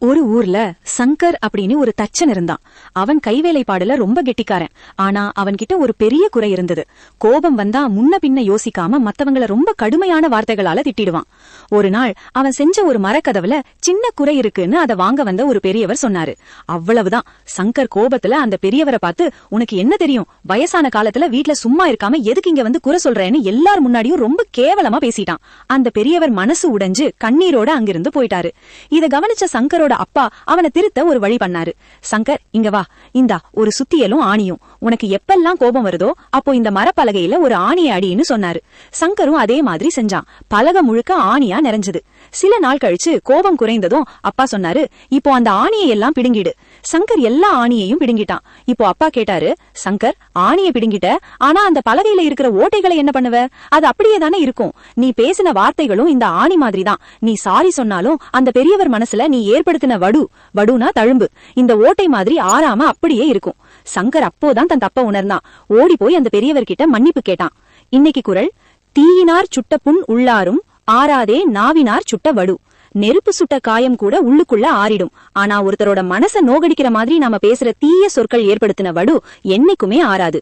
ஒரு ஊர்ல சங்கர் அப்படின்னு ஒரு தச்சன் இருந்தான். அவன் கைவேலைப்பாடுல ரொம்ப கெட்டிக்காரன். ஆனா அவன்கிட்ட ஒரு பெரிய குறை இருந்தது. கோபம் வந்தா முன்ன பின்ன யோசிக்காம மத்தவங்கள ரொம்ப கடுமையான வார்த்தைகளால திட்டிடுவான். ஒரு நாள் அவன் செஞ்ச ஒரு மரக்கதவுல சின்ன குறை இருக்குன்னு அதை வாங்க வந்த ஒரு பெரியவர் சொன்னாரு. அவ்வளவுதான். சங்கர் கோபத்துல அந்த பெரியவரை பார்த்து உனக்கு என்ன தெரியும்? வயசான காலத்துல வீட்ல சும்மா இருக்காம எதுக்கு இங்க வந்து குறை சொல்றேன்னு எல்லார் முன்னாடியும் ரொம்ப கேவலமா பேசிட்டான். அந்த பெரியவர் மனசு உடைஞ்சு கண்ணீரோட அங்கிருந்து போயிட்டாரு. இத கவனிச்ச சங்கரோட அப்பா அவனை திருத்த ஒரு வழி பண்ணாரு. சங்கர் இங்க வா. இந்தா ஒரு சுத்தியலும் ஆணியும். உனக்கு எப்பெல்லாம் கோபம் வருதோ அப்போ இந்த மரப்பலகையில ஒரு ஆணியை அடின்னு சொன்னாரு. சங்கரும் அதே மாதிரி செஞ்சான். பலகை முழுக்க ஆணியா நிறைஞ்சது. சில நாள் கழிச்சு கோபம் குறைந்ததும் அப்பா சொன்னாரு இப்போ அந்த ஆணியை எல்லாம் பிடுங்கிடு. சங்கர் எல்லா ஆணியையும் பிடுங்கிட்டான். இப்போ அப்பா கேட்டாரு சங்கர் ஆணியை பிடுங்கிட்ட? ஆனா அந்த பலகையில இருக்கிற ஓட்டைகளை என்ன பண்ணுவ? அது அப்படியே தானே இருக்கும். நீ பேசின வார்த்தைகளும் இந்த ஆணி மாதிரி தான் நீ சாரி சொன்னாலும் அந்த பெரியவர் மனசுல நீ ஏற்படுத்தின வடு வடுனா தழும்பு. இந்த ஓட்டை மாதிரி ஆறாம அப்படியே இருக்கும். சங்கர் அப்போதான் தன் தப்ப உணர்ந்தான். ஓடி போய் அந்த பெரியவர்கிட்ட மன்னிப்பு கேட்டான். இன்னைக்கு குரல் தீயினார் சுட்ட புண் உள்ளாரும் ஆறாதே நாவினார் சுட்ட வடு. நெருப்பு சுட்ட காயம் கூட உள்ளுக்குள்ள ஆறிடும். ஆனா ஒருத்தரோட மனச நோகடிக்கிற மாதிரி நாம பேசுற தீய சொற்கள் ஏற்படுத்தின வடு என்னைக்குமே ஆறாது.